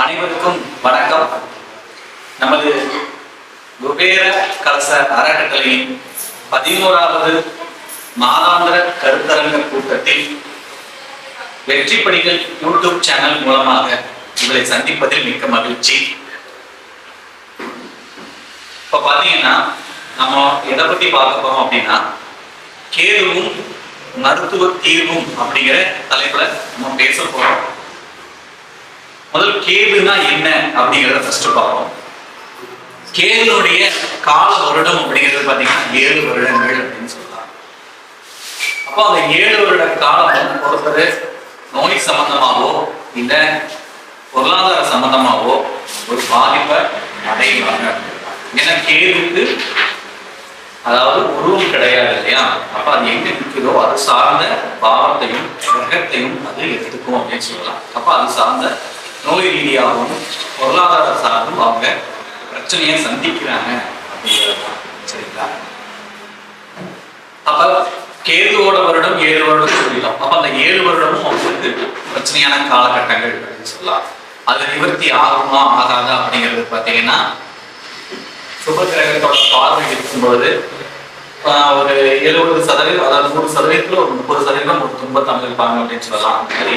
அனைவருக்கும் வணக்கம். நமது குபேர கலச அறக்கட்டளையின் பதினோராவது மாதாந்திர கருத்தரங்க கூட்டத்தில் வெற்றி பணிகள் யூடியூப் சேனல் மூலமாக உங்களை சந்திப்பதில் மிக்க மகிழ்ச்சி. இப்ப பாத்தீங்கன்னா நம்ம எதை பத்தி பார்க்க போறோம் அப்படின்னா கேதுவும் மருத்துவ தீர்வும் அப்படிங்கிற தலைப்புல நம்ம பேச போறோம். முதல் கேதுனா என்ன அப்படிங்கிறத ஃபர்ஸ்ட் பார்ப்போம். கேதுனுடைய கால வருடம் அப்படிங்கிறது பார்த்தீங்கன்னா ஏழு வருடங்கள் அப்படின்னு சொல்லலாம். அப்போ அந்த ஏழு வருட காலம் ஒருத்தர் நோய் சம்பந்தமாகவோ இல்லை பொருளாதார சம்பந்தமாகவோ ஒரு பாதிப்பை அடைகிறாங்க ஏன்னா கேதுக்கு அதாவது உருவம் கிடையாது இல்லையா? அப்ப அது எங்க நிற்குதோ அது சார்ந்த பாவத்தையும் கிரகத்தையும் அது எடுத்துக்கும் அப்படின்னு சொல்லலாம். அப்ப அது சார்ந்த நோய் ரீதியாகவும் பொருளாதார சார்பும் அவங்க பிரச்சனையை சந்திக்கிறாங்க அப்படிங்கிறது தான். சரிங்களா? அப்ப கேதுவோட வருடம் ஏழு வருடம் சொல்லிடலாம் அப்ப அந்த ஏழு வருடமும் அவங்களுக்கு பிரச்சனையான காலகட்டங்கள் அப்படின்னு சொல்லலாம். அது நிவர்த்தி ஆகுமா ஆகாதா அப்படிங்கிறது பார்த்தீங்கன்னா சுப கிரகத்தோட பார்வை இருக்கும்போது ஒரு எழுபது சதவீதம் அதாவது நூறு சதவீதத்துல ஒரு முப்பது சதவீதம் ஒரு துன்பத்தை அனுபவிப்பாங்க அப்படின்னு சொல்லலாம். அந்த மாதிரி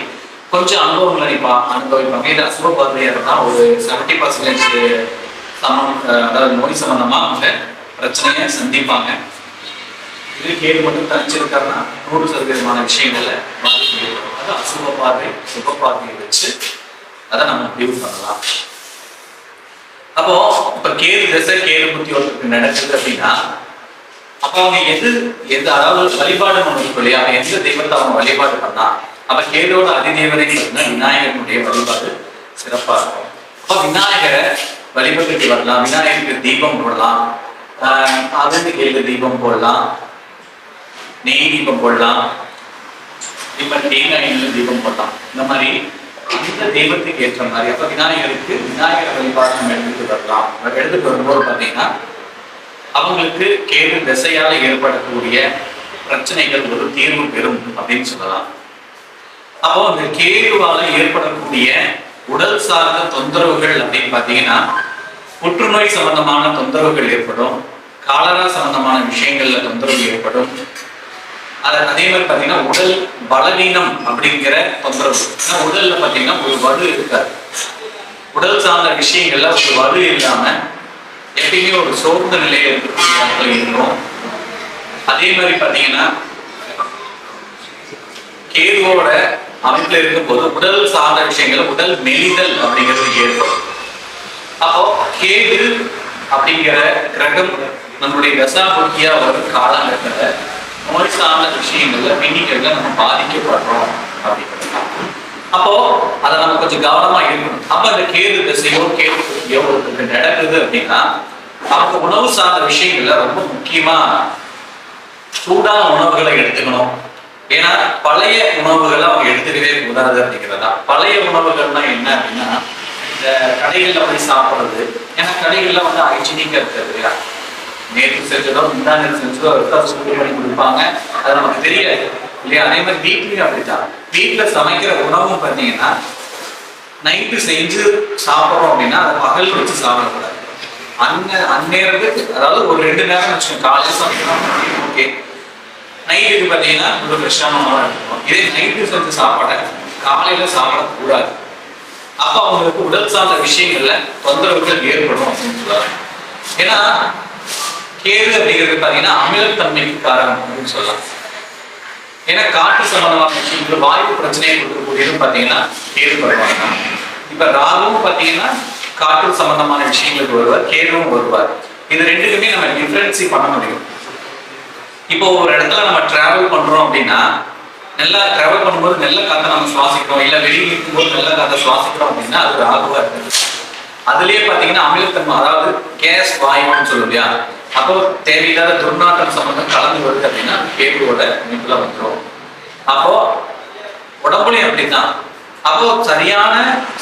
கொஞ்சம் அனுபவங்கள் நிப்பா அனுபவிப்பாங்க இது அசுப பார்வையா இருந்தால் ஒரு செவன்டி பர்சன்டேஜ் சமம் அதாவது நோய் சம்பந்தமா அவங்க பிரச்சனையை சந்திப்பாங்க. இது கேடு மட்டும் தனிச்சிருக்காருன்னா நூறு சதவீதமான விஷயங்களை பாதிக்க அது அசுப பார்வை சுப பார்வையை வச்சு அதை நம்ம முடிவு பண்ணலாம். அப்போ இப்ப கேது திசை கேது புத்தி ஒருத்தருக்கு நடக்குது அப்படின்னா அப்ப அவங்க எது எந்த அதாவது வழிபாடு நம்ம இல்லையா? எந்த தெய்வத்தை அவங்க வழிபாடு பண்ணா அப்ப கேதோட அதிதேவதை விநாயகனுடைய வழிபாடு சிறப்பா இருக்கும். அப்ப விநாயகரை வழிபட்டுட்டு வரலாம். விநாயகருக்கு தீபம் போடலாம். ஆஹ் அதிர்ந்து தீபம் போடலாம். நெய் தீபம் போடலாம். இப்ப தேங்காயில் தீபம் போடலாம். இந்த மாதிரி அந்த தெய்வத்துக்கு ஏற்ற மாதிரி. அப்ப விநாயகருக்கு விநாயகர் வழிபாடு நம்ம எடுத்துட்டு வரலாம். எடுத்துட்டு வரும்போது பாத்தீங்கன்னா அவங்களுக்கு கேது திசையால ஏற்படக்கூடிய பிரச்சனைகள் ஒரு தீர்வு பெறும் அப்படின்னு சொல்லலாம். அப்போ அந்த கேதுவால ஏற்படக்கூடிய உடல் சார்ந்த தொந்தரவுகள் அப்படின்னு பாத்தீங்கன்னா புற்றுநோய் சம்பந்தமான தொந்தரவுகள் ஏற்படும் காலரா சம்பந்தமான விஷயங்கள்ல தொந்தரவு ஏற்படும். அது அதே மாதிரி பாத்தீங்கன்னா உடல் பலவீனம் அப்படிங்கிற தொந்தரவு. ஏன்னா உடல்ல பாத்தீங்கன்னா ஒரு வலு இருக்காது. உடல் சார்ந்த விஷயங்கள்ல ஒரு வலு இல்லாம எப்பயுமே ஒரு சோர்ந்த நிலையில இருக்கக்கூடிய இருக்கும். அதே மாதிரி பாத்தீங்கன்னா கேதுவோட அமைப்புல இருக்கும்போது உடல் சார்ந்த விஷயங்கள் உடல் மெலிதல் அப்படிங்கிறது ஏற்படும். அப்போ கேது அப்படிங்கிற கிரகம் நம்மளுடைய தசா புத்தியா வரும் காலங்கள்ல நோய் சார்ந்த விஷயங்கள்ல பின்னிக்கல்ல நம்ம பாதிக்கப்படுறோம் அப்படிங்கிறது. அப்போ அதை நம்ம கொஞ்சம் கவனமா இருக்கணும். அப்ப அந்த கேது திசையோ கேது புத்தியோ நடக்குது அப்படின்னா நமக்கு உணவு சார்ந்த விஷயங்கள்ல ரொம்ப முக்கியமா சூடான உணவுகளை எடுத்துக்கணும். ஏன்னா பழைய உணவுகள் அவங்க எடுத்துக்கவே கூடாது அப்படிங்கிறதா? பழைய உணவுகள்னா என்ன அப்படின்னா இந்த கடைகள்ல போய் சாப்பிடுறது ஏன்னா கடைகள்ல வந்து ஹைஜீனிக்கா இருக்கிறது இல்லையா? நேற்று செஞ்சதோ முந்தா நேரம் செஞ்சதோ இருக்கா சூடு பண்ணி கொடுப்பாங்க. அது நமக்கு தெரியாது இல்லையா? அதே மாதிரி வீட்லயும் அப்படிதான் வீட்டுல சமைக்கிற உணவும் பார்த்தீங்கன்னா நைட்டு செஞ்சு சாப்பிட்றோம் அப்படின்னா அதை பகல் வச்சு சாப்பிடக்கூடாது. அன்ன அந்நேரத்துக்கு அதாவது ஒரு ரெண்டு நேரம் வச்சுக்கோங்க. காலையில் சமைக்கிறோம் ஓகே. நைட்டுக்கு பார்த்தீங்கன்னா ரொம்ப ஃப்ரெஷ்ஷான உணவாக இருக்கும். இதே நைட்டு செஞ்ச சாப்பாடை காலையில சாப்பிடக்கூடாது. அப்போ அவங்களுக்கு உடல் சார்ந்த விஷயங்கள்ல தொந்தரவுகள் ஏற்படும் அப்படின்னு சொல்லலாம் ஏன்னா கேது அப்படிங்கிறது பார்த்தீங்கன்னா அமிலத்தன்மைக்கு காரணம் அப்படின்னு சொல்லலாம். ஏன்னா காற்று சம்பந்தமான விஷயங்கள் வாயு பிரச்சனையை கொடுக்கக்கூடியது பார்த்தீங்கன்னா கேது வருவாங்க இப்ப ராகுவும் பார்த்தீங்கன்னா காற்று சம்பந்தமான விஷயங்களுக்கு வருவார் கேதுவும் வருவார். இது ரெண்டுக்குமே நம்ம டிஃபரன்சி பண்ண முடியும். இப்போ ஒரு இடத்துல நம்ம டிராவல் பண்றோம் அப்படின்னா நல்லா டிராவல் பண்ணும்போது நல்ல காற்றை நம்ம சுவாசிக்கிறோம். இல்லை வெளியே இருக்கும்போது நல்ல காற்றை சுவாசிக்கிறோம் அப்படின்னா அது ஒரு ஆகுவா இருக்குது அதுலயே பாத்தீங்கன்னா அமிலத்தன்மை அதாவது கேஸ் வாயுன்னு சொல்லும் இல்லையா? அப்போ தேவையில்லாத துர்நாற்றம் சம்பந்தம் கலந்து வருது அப்படின்னா கேதுவோட இனிப்புல வந்துடும் அப்போ உடம்புலையும் அப்படிதான் அப்போ சரியான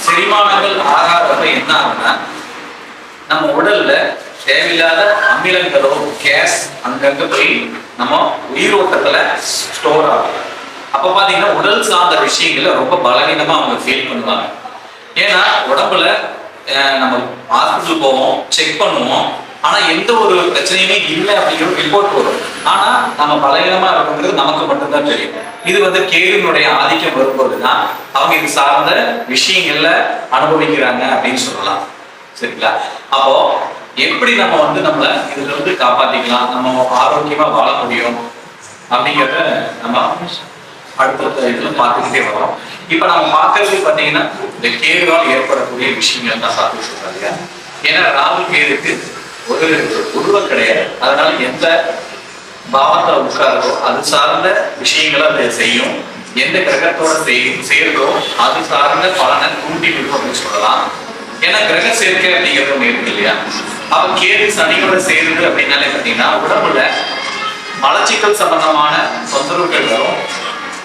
செரிமானங்கள் ஆகாதப்ப என்ன ஆகுதுன்னா நம்ம உடல்ல தேவையில்லாத அமிலங்களோ கேஸ் அங்கங்க போய் நம்ம உயிரோட்டத்துல ஸ்டோர் ஆகும். அப்ப பாத்தீங்கன்னா உடல் சார்ந்த விஷயங்களை ரொம்ப பலவீனமா அவங்க ஃபீல் பண்ணுவாங்க. ஏன்னா உடம்புல நம்ம ஹாஸ்பிட்டல் போவோம் செக் பண்ணுவோம். ஆனா எந்த ஒரு பிரச்சனையுமே இல்லை அப்படிங்கிற ரிப்போர்ட் வரும். ஆனா நம்ம பலவீனமா இருக்குங்கிறது நமக்கு மட்டும்தான் தெரியும். இது வந்து கேதுனுடைய ஆதிக்கம் வரும்போதுதான் அவங்க இது சார்ந்த விஷயங்கள்ல அனுபவிக்கிறாங்க அப்படின்னு சொல்லலாம். சரிங்களா? அப்போ எப்படி நம்ம வந்து நம்மளை இதுல இருந்து காப்பாத்திக்கலாம் நம்ம ஆரோக்கியமா வாழ முடியும் அப்படிங்கிறத நம்ம அடுத்தடுத்த இதுல பார்த்துக்கிட்டே வரோம். இப்ப நம்ம பார்க்கறது பாத்தீங்கன்னா இந்த கேதுவால் ஏற்படக்கூடிய விஷயங்கள் தான் சாப்பிட்டு இருக்கோம் இல்லையா? ஏன்னா ராகு கேதுக்கு ஒரு உருவம் கிடையாது. அதனால எந்த பாவத்தை உட்காருதோ அது சார்ந்த விஷயங்களை அதை செய்யும். எந்த கிரகத்தோட செய் செய்யறதோ அது சார்ந்த பலனை தூண்டி விடும் அப்படின்னு சொல்லலாம். ஏன்னா கிரக சேர்க்கை அப்படிங்கிறது இருக்கு இல்லையா? அப்ப கேது சனியோட சேருது அப்படின்னாலே பாத்தீங்கன்னா உடம்புல மலச்சிக்கல் சம்பந்தமான தொந்தரவுகள் வரும்.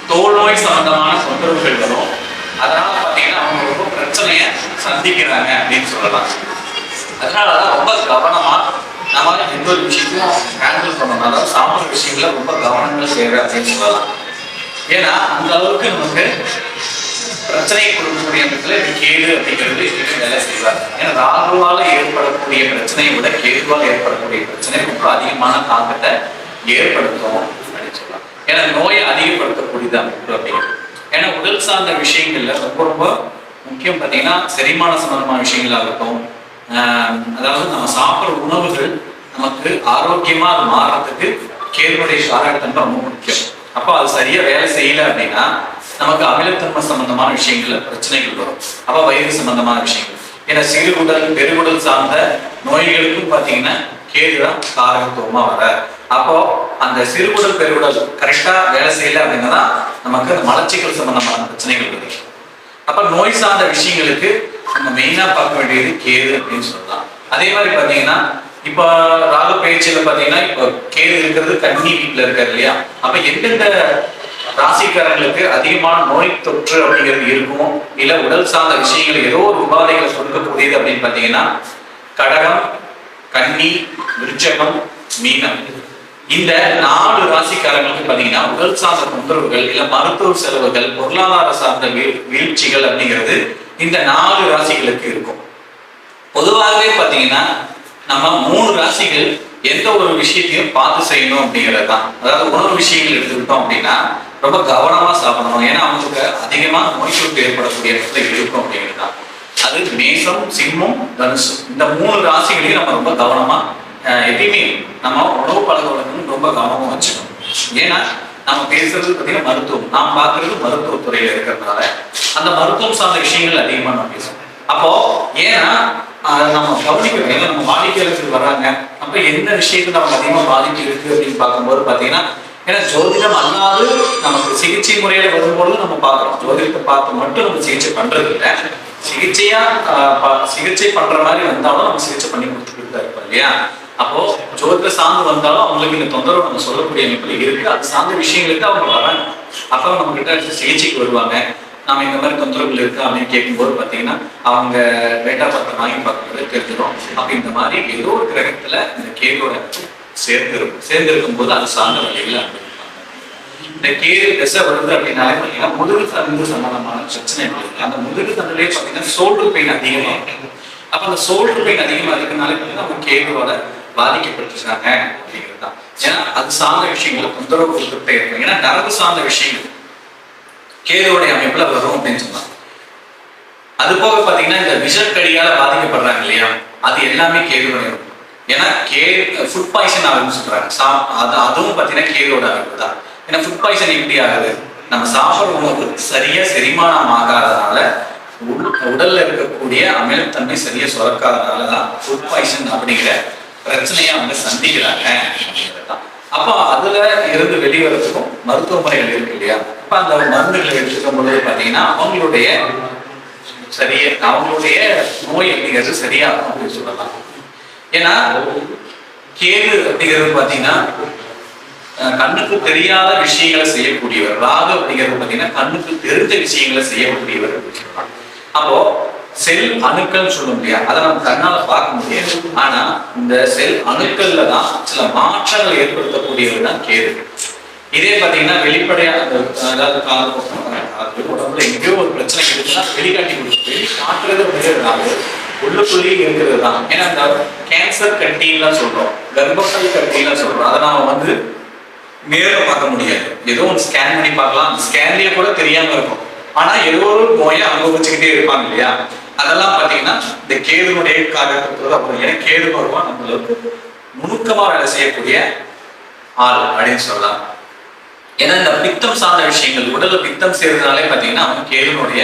தோல் நோய் சம்பந்தமான தொந்தரவுகள் வரும். அதனால பாத்தீங்கன்னா அவங்க ரொம்ப பிரச்சனைய சந்திக்கிறாங்க அப்படின்னு சொல்லலாம். அதனாலதான் ரொம்ப கவனமா நம்ம எந்த ஒரு விஷயத்தையும் ஹேண்டில் பண்ணணும். அதாவது சாப்பிட்ற விஷயங்கள ரொம்ப கவனங்கள் தேவை அப்படின்னு சொல்லலாம். ஏன்னா அந்த அளவுக்கு நமக்கு பிரச்சனை கொடுக்கக்கூடிய இடத்துல இந்த கேது அப்படிங்கிறது வேலை செய்வார். ஏன்னா ராகுவால ஏற்படக்கூடிய பிரச்சனையை விட கேதுவால் ஏற்படக்கூடிய பிரச்சனை ரொம்ப அதிகமான தாக்கத்தை ஏற்படுத்தும் அப்படின்னு சொல்லலாம் ஏன்னா நோயை அதிகப்படுத்தக்கூடியது அமைப்பு அப்படிங்கிறது. ஏன்னா உடல் சார்ந்த விஷயங்கள்ல ரொம்ப ரொம்ப முக்கியம் பார்த்தீங்கன்னா செரிமான சம்பந்தமான விஷயங்களாகட்டும் இருக்கும் அதாவது நம்ம சாப்பிட்ற உணவுகள் நமக்கு ஆரோக்கியமா அது மாறுறதுக்கு கேதுனுடைய சாரகத்தன்மை ரொம்ப முக்கியம். அப்போ அது சரியா வேலை செய்யல அப்படின்னா நமக்கு அமிலத்தன்மை சம்பந்தமான விஷயங்கள்ல பிரச்சனைகள் வரும். அப்ப வயிறு சம்பந்தமான விஷயங்கள். ஏன்னா சிறுகுடல் பெருகுடல் சார்ந்த நோய்களுக்கும் பாத்தீங்கன்னா கேதுதான் காரகத்துவமா வர. அப்போ அந்த சிறுகுடல் பெருகுடல் கரெக்டா வேலை செய்யல அப்படின்னா நமக்கு அந்த மலச்சிக்கல் சம்பந்தமான பிரச்சனைகள் வருது அப்ப நோய் சார்ந்த விஷயங்களுக்கு நம்ம மெயினா பார்க்க வேண்டியது கேது அப்படின்னு சொல்லலாம். அதே மாதிரி பாத்தீங்கன்னா இப்ப ராகு பயிற்சியில பாத்தீங்கன்னா இப்ப கேது இருக்கிறது கன்னி வீட்டுல இருக்காரு இல்லையா? அப்ப எந்தெந்த ராசிக்காரங்களுக்கு அதிகமான நோய் தொற்று அப்படிங்கிறது இருக்கும்? இல்ல உடல் சார்ந்த விஷயங்கள் ஏதோ ஒரு உபாதைகளை சொல்லக்கூடியது அப்படின்னு பாத்தீங்கன்னா கடகம் கன்னி விருச்சகம் மீனம். இந்த நாலு ராசிக்காரங்களுக்கு பாத்தீங்கன்னா உடல் சார்ந்த தொந்தரவுகள் இல்ல மருத்துவ செலவுகள் பொருளாதார சார்ந்த வீழ்ச்சிகள் அப்படிங்கிறது இந்த நாலு ராசிகளுக்கு இருக்கும். பொதுவாகவே பாத்தீங்கன்னா நம்ம மூணு ராசிகள் எந்த ஒரு விஷயத்தையும் பார்த்து செய்யணும் அப்படிங்கிறது தான் அதாவது உணவு விஷயங்கள் எடுத்துக்கிட்டோம் அப்படின்னா ரொம்ப கவனமா சாப்பிடணும். ஏன்னா அவங்களுக்கு அதிகமா நோய் தொற்று ஏற்படக்கூடிய இடத்துல இருக்கும் அப்படிங்கிறது தான் அது மேசம் சிம்மம் தனுசு. இந்த மூணு ராசிகளையும் நம்ம ரொம்ப கவனமா எப்பயுமே நம்ம உணவு பழக்க வழக்கம் ரொம்ப கவனமா வச்சுக்கணும். ஏன்னா நம்ம பேசுறது பார்த்தீங்கன்னா மருத்துவம். நாம் பார்க்கறது மருத்துவத்துறையில இருக்கிறதுனால அந்த மருத்துவம் சார்ந்த விஷயங்கள் அதிகமா நம்ம பேசுவோம் அப்போ ஏன்னா அதை நம்ம கவனிக்கணும் ஏன்னா நம்ம வாடிக்கையாளர்கள் வர்றாங்க. அப்ப எந்த விஷயத்துல நமக்கு அதிகமா பாதிப்பு இருக்கு அப்படின்னு பார்க்கும்போது பாத்தீங்கன்னா ஏன்னா ஜோதிடம் அல்லாது நமக்கு சிகிச்சை முறையில வரும்பொழுது நம்ம பார்க்கறோம். ஜோதிடத்தை பார்த்து மட்டும் நம்ம சிகிச்சை பண்றது இல்லை. சிகிச்சையா சிகிச்சை பண்ற மாதிரி வந்தாலும் நம்ம சிகிச்சை பண்ணி கொடுத்துக்கிட்டு தான் இருப்போம் இல்லையா? அப்போ ஜோதிட சார்ந்து வந்தாலும் அவங்களுக்கு இந்த தொந்தரவு நம்ம சொல்லக்கூடிய அமைப்புல இருக்கு. அது சார்ந்த விஷயங்களுக்கு அவங்க வராங்க. அப்போ நம்ம கிட்ட சிகிச்சைக்கு வருவாங்க. நாம இந்த மாதிரி தொந்தரவுகள் இருக்கு அப்படின்னு கேட்கும்போது பாத்தீங்கன்னா அவங்க டேட்டா பத்திரம் வாங்கி பார்க்கறது தெரிஞ்சிடும். அப்ப இந்த மாதிரி ஏதோ ஒரு கிரகத்துல இந்த கேதோட சேர்ந்திருக்கும். சேர்ந்திருக்கும் போது அது சார்ந்த வழியில் அனுபவிப்பாங்க இந்த கேது திசை வருது அப்படின்னாலே பார்த்தீங்கன்னா முதுகு தண்டு சம்பந்தமான பிரச்சனை இருக்கு. அந்த முதுகு தண்டுலேயே பார்த்தீங்கன்னா சோல்டர் பெயின் அதிகமாக இருக்கும் அப்போ அந்த சோல்டர் பெயின் அதிகமாக இருக்கனாலே பார்த்தீங்கன்னா அவங்க கேதுவோட பாதிக்கப்பட்டிருக்காங்க அப்படிங்கிறது தான் ஏன்னா அது சார்ந்த விஷயங்களை தொந்தரவு கொடுத்துட்டே இருக்கும். ஏன்னா நரம்பு சார்ந்த விஷயங்கள் கேதுவோடைய அமைப்புல வரும் அப்படின்னு சொன்னாங்க. அது போக பாத்தீங்கன்னா இந்த விஷக்கடியால பாதிக்கப்படுறாங்க இல்லையா? அது எல்லாமே கேதுவோட இருக்கும் ஏன்னா கே ஃபுட் பாய்சன் ஆகுதுன்னு சொல்றாங்க. சா அது அதுவும் பார்த்தீங்கன்னா கேதுவோட அமைப்பு தான். ஏன்னா ஃபுட் பாய்சன் எப்படி ஆகுது? நம்ம சாப்பிட்ற உணவு சரியா செரிமானம் ஆகாதனால உள்- உடல்ல இருக்கக்கூடிய அமிலத்தன்மை சரியா சுரக்காதனால தான் ஃபுட் பாய்சன் அப்படிங்கிற பிரச்சனையை அவங்க சந்திக்கிறாங்க தான். அப்போ அதுல இருந்து வெளிவரத்துக்கும் மருத்துவமனைகள் இருக்கு இல்லையா? அப்ப அந்த மருந்துகளை எடுத்துக்கும் பொழுது பாத்தீங்கன்னா அவங்களுடைய சரியா அவங்களுடைய நோய் அப்படிங்கிறது சரியாகும் அப்படின்னு சொல்லலாம். ஏன்னா கேது அப்படிங்கிறது பாத்தீங்கன்னா கண்ணுக்கு தெரியாத விஷயங்களை செய்யக்கூடியவர். ராகு அப்படிங்கிறது பாத்தீங்கன்னா கண்ணுக்கு தெரிஞ்ச விஷயங்களை செய்யக்கூடியவர். அப்படின்னு அப்போ செல் அணுக்கள் சொல்ல முடியாது அதை நம்ம கண்ணால பார்க்க முடியாது. ஆனா இந்த செல் அணுக்கள்ல தான் சில மாற்றங்கள் ஏற்படுத்தக்கூடியவர் தான் கேது இதே பாத்தீங்கன்னா வெளிப்படையா அந்த, அதாவது காலம் உடம்புல எங்கேயோ ஒரு பிரச்சனை இருக்குன்னா வெளிக்காட்டி கொடுக்கும் வெளி காட்டுறது அப்படிங்கிறது உள்ளுக்குள்ளேயே இருக்கிறது தான் ஏன்னா இந்த கேன்சர் கட்டிலாம் சொல்றோம். கர்ப்பப்பை கட்டிலாம் சொல்றோம். அதை நாம வந்து நேரில் பார்க்க முடியாது. ஏதோ ஒன்று ஸ்கேன் பண்ணி பார்க்கலாம். அந்த ஸ்கேன்லயே கூட தெரியாம இருக்கும். ஆனா ஏதோ ஒரு நோயை அனுபவிச்சுக்கிட்டே இருப்பாங்க இல்லையா? அதெல்லாம் பாத்தீங்கன்னா இந்த கேதுனுடைய காலகட்டத்தில் அப்புறம் ஏன்னா கேது பருவம் நம்மளுக்கு நுணுக்கமா வேலை செய்யக்கூடிய ஆள் அப்படின்னு சொல்லலாம். ஏன்னா இந்த பித்தம் சார்ந்த விஷயங்கள் உடல்ல பித்தம் சேர்றதுனாலே பாத்தீங்கன்னா அவங்க கேதுனுடைய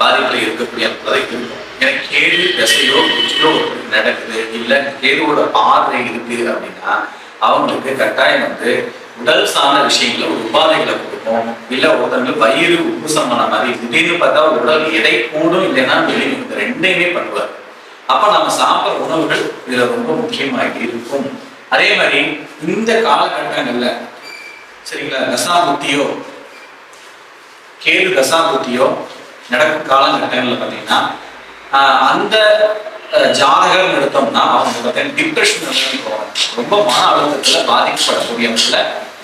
பாதிப்புல இருக்கக்கூடிய அமைப்புல இருக்கும். எனக்கு கேடு தசையோ குச்சியோ நடக்குது இல்ல கேடுவோட பார்வை இருக்கு அப்படின்னா அவங்களுக்கு கட்டாயம் வந்து உடல் சார்ந்த விஷயங்கள ஒரு உபாதைகளை கொடுக்கும் இல்ல ஒருத்தவங்களுக்கு வயிறு உப்பு பண்ண மாதிரி திடீர்னு பார்த்தா உடல் எடை கூடும் இல்லைன்னா வெளியும் இந்த ரெண்டையுமே பண்ணுவார். அப்ப நம்ம சாப்பிட்ற உணவுகள் இதுல ரொம்ப முக்கியமாக இருக்கும். அதே மாதிரி இந்த காலகட்டங்கள்ல சரிங்களா தசாபுத்தியோ கேது தசா நடக்கும் காலகட்டங்கள்ல பாத்தீங்கன்னா அந்த ஜாதகம் எடுத்தோம்னா அவங்க பார்த்தீங்கன்னா டிப்ரெஷன் ரொம்ப மன அழுத்தத்துல பாதிக்கப்படக்கூடிய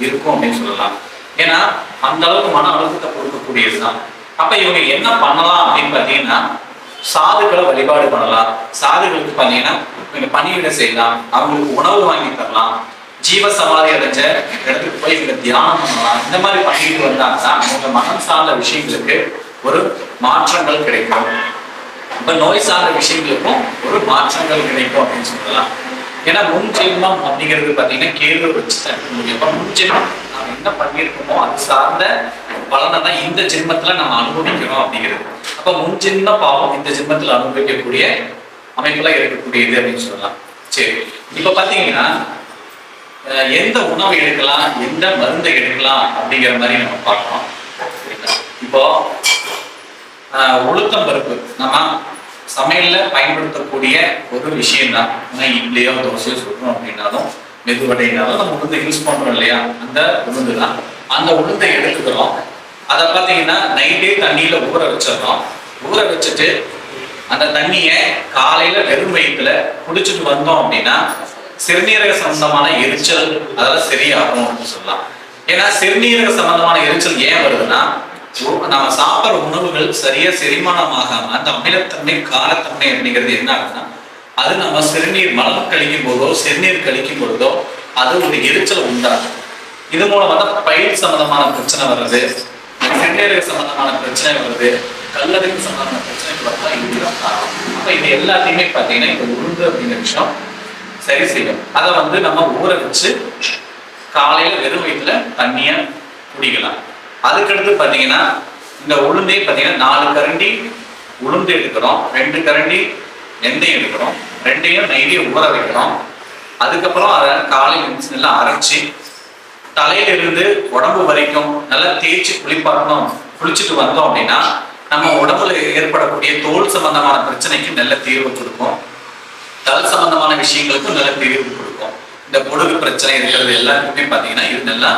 இருக்கும் அப்படின்னு சொல்லலாம். ஏன்னா அந்த அளவுக்கு மன அழுத்தத்தை கொடுக்கக்கூடியதுதான். அப்ப இவங்க என்ன பண்ணலாம் அப்படின்னு பாத்தீங்கன்னா சாதுக்களை வழிபாடு பண்ணலாம். சாதுகளுக்கு பாத்தீங்கன்னா இவங்க பணியிட செய்யலாம். அவங்களுக்கு உணவு வாங்கி தரலாம். ஜீவ சமாதி அடைஞ்ச இடத்துக்கு போய் இவங்க தியானம் பண்ணலாம். இந்த மாதிரி பண்ணிட்டு வந்தாங்கன்னா அவங்க மனம் சார்ந்த விஷயங்களுக்கு ஒரு மாற்றங்கள் கிடைக்கும். இப்போ நோய் சார்ந்த விஷயங்களுக்கும் ஒரு மாற்றங்கள் கிடைக்கும் அப்படின்னு சொல்லலாம். ஏன்னா முன் ஜென்மம் அப்படிங்கிறது பார்த்தீங்கன்னா கேள்வி வச்சு தான் இருக்க முடியும். அப்போ முன் ஜென்மம் நாம் என்ன பண்ணியிருக்கோமோ அது சார்ந்த பலனை தான் இந்த ஜென்மத்தில் நம்ம அனுபவிக்கிறோம் அப்படிங்கிறது. அப்போ முன் ஜென்ம பாவம் இந்த ஜென்மத்தில் அனுபவிக்கக்கூடிய அமைப்புலாம் இருக்கக்கூடியது அப்படின்னு சொல்லலாம். சரி. இப்போ பார்த்தீங்கன்னா எந்த உணவு எடுக்கலாம் எந்த மருந்தை எடுக்கலாம் அப்படிங்கிற மாதிரி நம்ம பார்க்கணும். இப்போ உளுத்தம் பருப்பு நம்ம சமையலில் பயன்படுத்தக்கூடிய ஒரு விஷயம் தான் இட்லியோ தோசையோ சுடுறோம் அப்படின்னாலும் மெதுவடைனாலும் நம்ம உளுந்து யூஸ் பண்றோம் இல்லையா? அந்த உளுந்து தான் அந்த உளுந்தை எடுத்துக்கிறோம். அதை பார்த்தீங்கன்னா நைட்டே தண்ணியில ஊற வச்சிடறோம். ஊற வச்சுட்டு அந்த தண்ணியை காலையில வெறும் வயிற்றுல குடிச்சிட்டு வந்தோம் அப்படின்னா சிறுநீரக சம்பந்தமான எரிச்சல் அதெல்லாம் சரியாகும் அப்படின்னு சொல்லலாம். ஏன்னா சிறுநீரக சம்பந்தமான எரிச்சல் ஏன் வருதுன்னா ஸோ நம்ம சாப்பிட்ற உணவுகள் சரியா செரிமானமாகாம அந்த அமிலத்தன்மை காரத்தன்மை அப்படிங்கிறது என்ன ஆகுதுன்னா அது நம்ம சிறுநீர் மலம் கழிக்கும் போதோ சிறுநீர் கழிக்கும் பொழுதோ அது ஒரு எரிச்சல் உண்டாகும் இது மூலமா தான் பயிர் சம்பந்தமான பிரச்சனை வருது சிறுநீரக சம்பந்தமான பிரச்சனை வருது கல்லறிவு சம்பந்தமான பிரச்சனைகள் வரலாம் இதுதான் காரணம் அப்ப இது எல்லாத்தையுமே பார்த்தீங்கன்னா இந்த உளுந்து அப்படிங்கிற விஷயம் சரி செய்யும். அதை வந்து நம்ம ஊற வச்சு காலையில வெறும் வயிற்றுல தண்ணிய குடிக்கலாம். அதுக்கடுத்து பார்த்தீங்கன்னா இந்த உளுந்தே பார்த்தீங்கன்னா நாலு கரண்டி உளுந்து எடுக்கிறோம் ரெண்டு கரண்டி வெந்தயம் எடுக்கிறோம் ரெண்டையும் நைட்டே ஊற வைக்கிறோம். அதுக்கப்புறம் அதை காலையில் எழுந்துச்சு நல்லா அரைச்சி தலையிலிருந்து உடம்பு வரைக்கும் நல்லா தேய்ச்சி குளிப்பாட்டணும் குளிச்சுட்டு வந்தோம் அப்படின்னா நம்ம உடம்புல ஏற்படக்கூடிய தோல் சம்பந்தமான பிரச்சனைக்கு நல்ல தீர்வு கொடுக்கும். தல் சம்பந்தமான விஷயங்களுக்கும் நல்ல தீர்வு கொடுக்கும். இந்த பொடுகு பிரச்சனை இருக்கிறது எல்லாருக்குமே பார்த்தீங்கன்னா இது நல்லா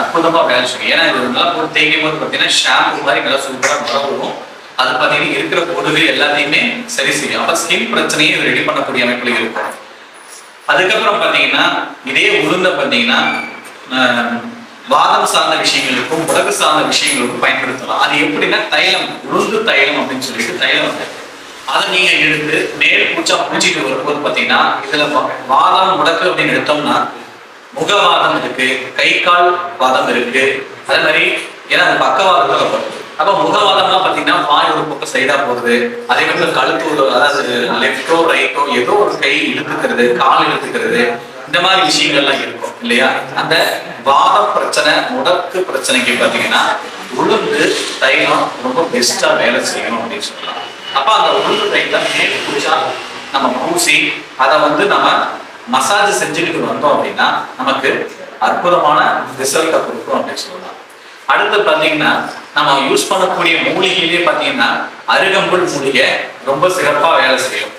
அற்புதமா வேலை செய்யும் ஏன்னா இது நல்லா போட்டு தேய்க்கும் போது பார்த்தீங்கன்னா ஷாம்பு மாதிரி நல்லா சூப்பராக நுர வரும் அது பார்த்தீங்கன்னா இருக்கிற பொடுகு எல்லாத்தையுமே சரி செய்யும். அப்ப ஸ்கின் பிரச்சனையும் இது ரெடி பண்ணக்கூடிய அமைப்புல இருக்கும். அதுக்கப்புறம் பார்த்தீங்கன்னா இதே உளுந்த பார்த்தீங்கன்னா வாதம் சார்ந்த விஷயங்களுக்கும் உலகு சார்ந்த விஷயங்களுக்கும் பயன்படுத்தலாம். அது எப்படின்னா தைலம் உளுந்து தைலம் அப்படின்னு சொல்லிட்டு தைலம் அதை நீங்க எடுத்து மேல் பூச்சா பூச்சிட்டு வரும்போது பார்த்தீங்கன்னா இதுல வாதம் முடக்கு அப்படின்னு எடுத்தோம்னா முகவாதம் இருக்கு கை கால் வாதம் இருக்கு. அதே மாதிரி ஏன்னா அது பக்கவாதம் சொல்லப்படும் அப்ப முகவாதம்லாம் பாத்தீங்கன்னா வாய் ஒரு பக்கம் சைடா போகுது. அதே மாதிரி கழுத்து அதாவது லெஃப்டோ ரைட்டோ ஏதோ ஒரு கை இழுத்துக்கிறது கால் இழுத்துக்கிறது இந்த மாதிரி விஷயங்கள்லாம் இருக்கும் இல்லையா? அந்த வாதம் பிரச்சனை முடக்கு பிரச்சனைக்கு பாத்தீங்கன்னா உளுந்து தைலம் ரொம்ப பெஸ்டா வேலை செய்யணும் அப்படின்னு சொல்லலாம். அப்ப அந்த உளுந்து தைலம் மேல் பூச்சா நம்ம பூசி அதை வந்து நம்ம மசாஜ் செஞ்சுக்கிட்டு வந்தோம் அப்படின்னா நமக்கு அற்புதமான ரிசல்ட்டை கொடுக்கும் அப்படின்னு சொல்லலாம். அடுத்து பார்த்தீங்கன்னா நம்ம யூஸ் பண்ணக்கூடிய மூலிகையிலே பார்த்தீங்கன்னா அருகம்புல் மூலிகை ரொம்ப சிறப்பாக வேலை செய்யும்.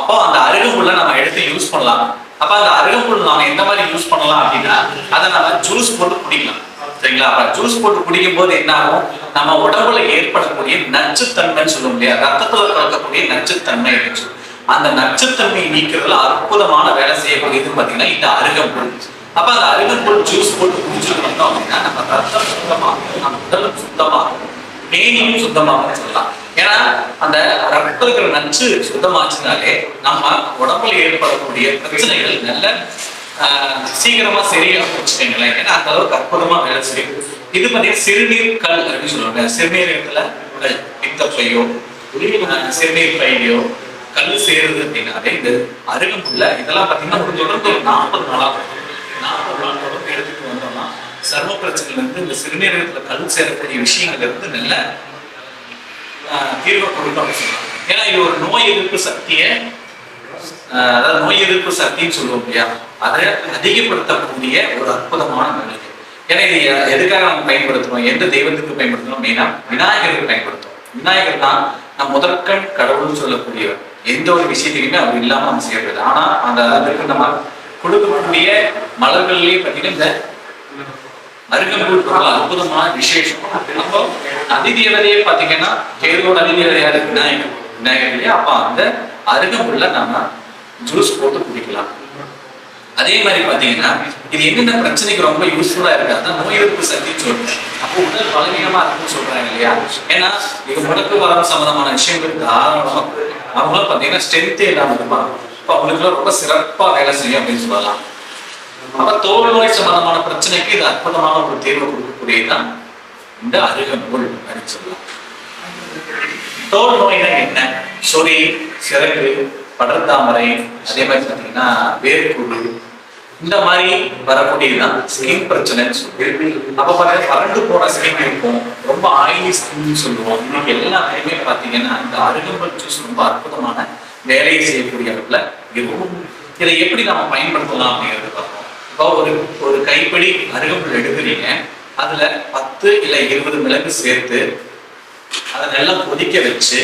அப்போ அந்த அருகம்புல்லை நம்ம எடுத்து யூஸ் பண்ணலாம். அப்போ அந்த அருகம்புல் நம்ம எந்த மாதிரி யூஸ் பண்ணலாம் அப்படின்னா அதை நம்ம ஜூஸ் போட்டு குடிக்கலாம். சரிங்களா? அப்ப ஜூஸ் போட்டு குடிக்கும் போது என்ன ஆகும் நம்ம உடம்புல ஏற்படக்கூடிய நச்சுத்தன்மைன்னு சொல்ல முடியாது ரத்தத்துல கலக்கக்கூடிய நச்சுத்தன்மை இருந்துச்சு அந்த நச்சுத்தன்மையை நீக்கிறதுல அற்புதமான வேலை செய்யக்கூடியது பாத்தீங்கன்னா இந்த அருகம்புல். அப்ப அந்த அருகம்புல் ஜூஸ் போட்டு குடிச்சுட்டு வந்தோம் அப்படின்னா நம்ம ரத்தம் சுத்தமாகும். நம்ம உடலும் சுத்தமாகும். மேனியும் சுத்தமாகும் சொல்லலாம். ஏன்னா அந்த ரத்தம் இருக்கிற நச்சு சுத்தமாச்சுனாலே நம்ம உடம்புல ஏற்படக்கூடிய பிரச்சனைகள் நல்ல சீக்கிரமா சரியாக வச்சுக்கோங்களேன் ஏன்னா அந்த அளவுக்கு அற்புதமா வேலை செய்யும் இது பார்த்தீங்கன்னா சிறுநீர் கல் அப்படின்னு சொல்லுவாங்க. சிறுநீரகத்துல உடல் பித்தப்பையோ ஆஹ், சிறுநீர் பையிலையோ கல் சேருது அப்படின்னாலே இந்த அருகம்புல்ல இதெல்லாம் பார்த்தீங்கன்னா ஒரு தொடர்ந்து ஒரு நாற்பது நாளா நாற்பது நாள் தொடர்ந்து எடுத்துட்டு வந்தோம்னா சர்ம பிரச்சனையில இருந்து இந்த சிறுநீரகத்துல கல் சேரக்கூடிய விஷயங்கள்ல இருந்து நல்ல தீர்வை கொடுக்கும் அப்படின்னு சொல்லலாம் ஏன்னா இது ஒரு நோய் எதிர்ப்பு சக்தியை அதாவது நோய் எதிர்ப்பு சக்தின்னு சொல்லுவோம் இல்லையா? அதை அதிகப்படுத்தக்கூடிய ஒரு அற்புதமான நம்பிக்கை ஏன்னா இது எதுக்காக நம்ம பயன்படுத்துறோம்? எந்த தெய்வத்துக்கு பயன்படுத்தணும் மெயினா விநாயகருக்கு பயன்படுத்துறோம். விநாயகர் தான் நம் முதற்கண் கடவுள்னு சொல்லக்கூடியவர். எந்த ஒரு விஷயத்தையுமே அவர் இல்லாம நம்ம செய்யறது ஆனா அந்த அதற்கு நம்ம கொடுக்கக்கூடிய மலர்கள்லயே பார்த்தீங்கன்னா இந்த அருகம்புல் ரொம்ப அற்புதமான விசேஷம். அப்போ அதிதேவதையே பாத்தீங்கன்னா தேர்வோட அதிதேவதையா இருக்கு. விநாயகர். விநாயகர் இல்லையா? அப்ப அந்த அருகம்புள்ள நம்ம ஜூஸ் போட்டு குடிக்கலாம். அதே மாதிரி பாத்தீங்கன்னா இது என்னென்ன பிரச்சனைக்கு ரொம்ப யூஸ்ஃபுல்லா இருக்கு அதான் நோய் எதிர்ப்பு சக்தின்னு சொல்றேன். அப்போ உடல் பலவீனமா இருக்குன்னு சொல்றாங்க இல்லையா? ஏன்னா இது முடக்கு வரம் சம்பந்தமான விஷயங்கள் தாராளமா அவங்களும் பாத்தீங்கன்னா ஸ்ட்ரென்த்தே இல்லாம இருப்பாங்க. இப்போ அவங்களுக்குலாம் ரொம்ப சிறப்பா வேலை செய்யும் அப்படின்னு சொல்லலாம். அப்ப தோல் நோய் சம்பந்தமான பிரச்சனைக்கு இது அற்புதமான ஒரு தீர்வு கொடுக்கக்கூடியதுதான் இந்த அருகம்புல் அப்படின்னு சொல்லலாம். தோல் நோய்னா என்ன? சொறி சிறகு படர்தாமரை அதே மாதிரி பார்த்தீங்கன்னா வேர்க்குழு இந்த மாதிரி வரக்கூடியதுதான் ஸ்கின் பிரச்சனைன்னு சொல்லுவோம் அப்ப பார்த்தீங்கன்னா பறந்து போன ஸ்கின் இருக்கும். ரொம்ப ஆயிலி ஸ்கின் சொல்லுவோம். இன்னைக்கு எல்லாத்தையுமே பார்த்தீங்கன்னா இந்த அருகம்புல் ஜூஸ் ரொம்ப அற்புதமான வேலையை செய்யக்கூடிய அளவுல இருக்கும். இதை எப்படி நம்ம பயன்படுத்தலாம் அப்படிங்கிறது பார்ப்போம். இப்போ ஒரு ஒரு கைப்படி அருகம்புல் எடுக்கிறீங்க. அதுல பத்து இல்லை இருபது மிளகு சேர்த்து அதை நல்லா கொதிக்க வச்சு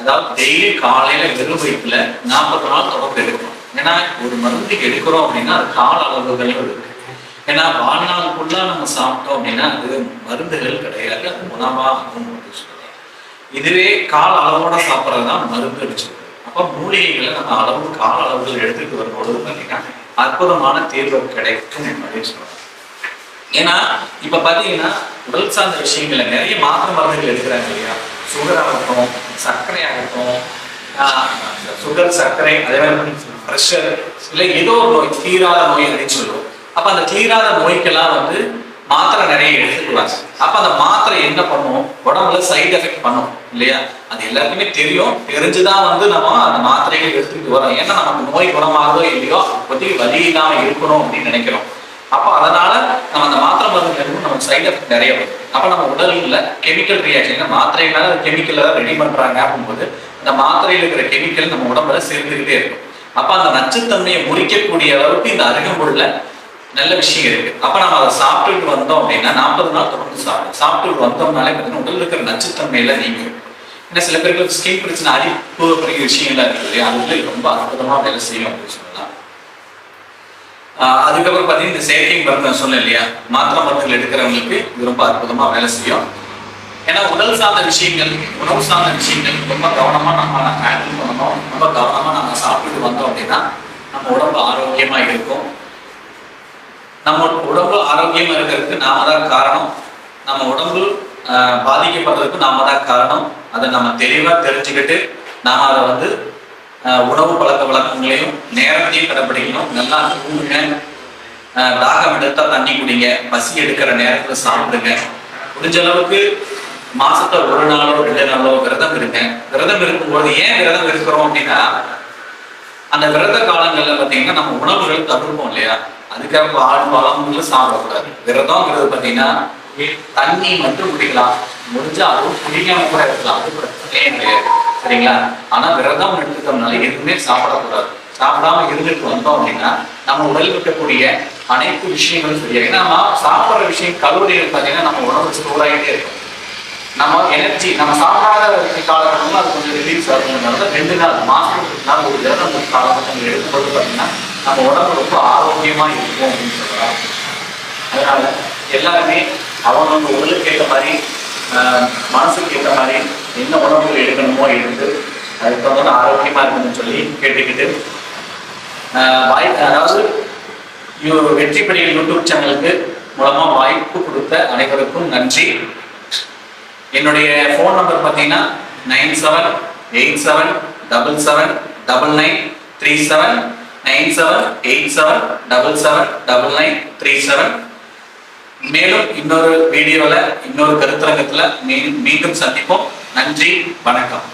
அதாவது டெய்லி காலையில வெறும் வயிற்றுல நாற்பது நாள் தொடர்ந்து எடுக்கணும். ஏன்னா ஒரு மருந்துக்கு எடுக்கிறோம் அப்படின்னா அது கால அளவுகள் இருக்கு. ஏன்னா வாழ்நாள் ஃபுல்லா நம்ம சாப்பிட்டோம் அப்படின்னா அது மருந்துகள் கிடையாது. அது உணவா சொல்லுவாங்க இதுவே கால அளவோட சாப்பிட்றது தான் மருந்து அடிச்சு. அப்போ மூலிகைகளை நம்ம அளவு கால அளவுகள் எடுத்துட்டு வரும்பொழுது பார்த்தீங்கன்னா அற்புதமான தீர்வு கிடைக்கும் அப்படின்னு சொல்லுவாங்க ஏன்னா இப்ப பாத்தீங்கன்னா உடல் சார்ந்த விஷயங்கள்ல நிறைய மாற்று மருந்துகள் எடுக்கிறாங்க இல்லையா? சுகர் ஆகட்டும் சர்க்கரை ஆகட்டும் சுகர் சர்க்கரை அதே மாதிரி ப்ரெஷர் இல்லை ஏதோ ஒரு நோய் தீராத நோய் அப்படின்னு சொல்லுவோம். அப்போ அந்த தீராத நோய்க்கெல்லாம் வந்து மாத்திரை நிறைய எடுத்துக்கிறாங்க அப்போ அந்த மாத்திரை என்ன பண்ணும்? உடம்புல சைடு எஃபெக்ட் பண்ணும் இல்லையா? அது எல்லாருக்குமே தெரியும். தெரிஞ்சுதான் வந்து நம்ம அந்த மாத்திரைகள் எடுத்துக்கிட்டு வரோம். ஏன்னா நமக்கு நோய் குணமாகதோ இல்லையோ அப்போதைக்கு வலி இல்லாமல் இருக்கணும் அப்படின்னு நினைக்கிறோம். அப்போ அதனால நம்ம அந்த மாத்திரை மருந்து நமக்கு சைடு எஃபெக்ட் நிறைய வரும். அப்போ நம்ம உடலில் கெமிக்கல் ரியாக்ஷன் மாத்திரைனால கெமிக்கலை தான் ரெடி பண்ணுறாங்க அப்படிங்கும்போது அந்த மாத்திரையில் இருக்கிற கெமிக்கல் நம்ம உடம்புல சேர்ந்துக்கிட்டே இருக்கும். அப்போ அந்த நச்சுத்தன்மையை முறிக்கக்கூடிய அளவுக்கு இந்த அருகம்புல்ல நல்ல விஷயம் இருக்கு. அப்போ நம்ம அதை சாப்பிட்டுட்டு வந்தோம் அப்படின்னா நாற்பது நாள் தொடர்ந்து சாப்பிடும் சாப்பிட்டுட்டு வந்தோம்னாலே பார்த்தீங்கன்னா உடல் இருக்கிற நச்சுத்தன்மையில நீங்கும் ஏன்னா சில பேருக்கு ஸ்கின் பிரச்சனை அரிப்பு அப்படிங்கிற விஷயங்கள்லாம் இருக்கு இல்லையா? அது ரொம்ப அற்புதமாக வேலை செய்யும் அப்படின்னு அதுக்கப்புறம் பார்த்தீங்கன்னா இந்த செயற்கை மருந்து நான் சொன்னேன் இல்லையா? மாத்திரை மருந்துகள் எடுக்கிறவங்களுக்கு இது ரொம்ப அற்புதமா வேலை செய்யும். ஏன்னா உடல் சார்ந்த விஷயங்கள் உணவு சார்ந்த விஷயங்கள் ரொம்ப கவனமா நம்ம ஹேண்டில் பண்ணணும். ரொம்ப கவனமா நம்ம சாப்பிட்டு வந்தோம் அப்படின்னா நம்ம உடம்பு ஆரோக்கியமா இருக்கும். நம்ம உடம்பு ஆரோக்கியமா இருக்கிறதுக்கு நாம தான் காரணம். நம்ம உடம்பு ஆஹ், பாதிக்கப்படுறதுக்கு நாம தான் காரணம். அதை நம்ம தெளிவா தெரிஞ்சுக்கிட்டு நாம அதை வந்து உணவு பழக்க வழக்கங்களையும் நேரத்தையும் கடைப்பிடிக்கணும் நல்லா தூங்குங்க. ஆஹ், தாகம் எடுத்தா தண்ணி குடிங்க. பசி எடுக்கிற நேரத்துல சாப்பிடுங்க. முடிஞ்ச அளவுக்கு மாசத்துல ஒரு நாளோ ரெண்டு நாளோ விரதம் இருங்க. விரதம் இருக்கும்போது ஏன் விரதம் இருக்கிறோம் அப்படின்னா அந்த விரத காலங்கள்ல பாத்தீங்கன்னா நம்ம உணவுகள் தவிர்ப்போம் இல்லையா? அதுக்காக பால் பழங்களும் சாப்பிடக்கூடாது. விரதம்ங்கிறது பாத்தீங்கன்னா தண்ணி மட்டும் குடிக்கலாம். முடிஞ்சா அதுவும் குடிக்காம கூட இருக்கலாம் அது பிரச்சனையே கிடையாது? சரிங்களா? ஆனா விரதம் எடுத்துட்டோம்னால எதுவுமே சாப்பிடக்கூடாது. சாப்பிடாம இருந்துட்டு வந்தோம் அப்படின்னா நம்ம உடல் விட்டக்கூடிய அனைத்து விஷயங்களும் சரியா ஏன்னா நம்ம சாப்பிட்ற விஷயம் கலோரிகள் பார்த்தீங்கன்னா நம்ம உடம்பு ஸ்டோர் ஆகிட்டே இருக்கும். நம்ம எனர்ஜி நம்ம சாப்பிடாத காலகட்டத்தில் அது கொஞ்சம் ரிலீஸ் ஆகுங்கிறத ரெண்டு நாள் மாசத்துக்கு நாள் ஒரு விரதம் ஒரு காலகட்டம் எடுக்கும்போது பார்த்தீங்கன்னா நம்ம உடம்பு ரொம்ப ஆரோக்கியமா இருக்கும் அப்படின்னு சொல்லலாம். அதனால எல்லாருமே அவங்க உடலுக்கு ஏற்ற மாதிரி மனசுக்கு ஏற்ற மாதிரி என்ன உணவுகள் எடுக்கணுமோ எடுத்து அதுக்கு தகுந்த ஆரோக்கியமா இருக்கணும்னு சொல்லி கேட்டுக்கிட்டு வாய் அதாவது வெற்றி பெரிய யூடியூப் சேனலுக்கு மூலமா வாய்ப்பு கொடுத்த அனைவருக்கும் நன்றி. என்னுடைய ஃபோன் நம்பர் பார்த்தீங்கன்னா nine seven eight seven double seven double nine three seven nine seven eight seven double seven double nine three seven மேலும் இன்னொரு வீடியோவில் இன்னொரு கருத்தரங்கத்தில் மீண்டும் சந்திப்போம். நன்றி வணக்கம்.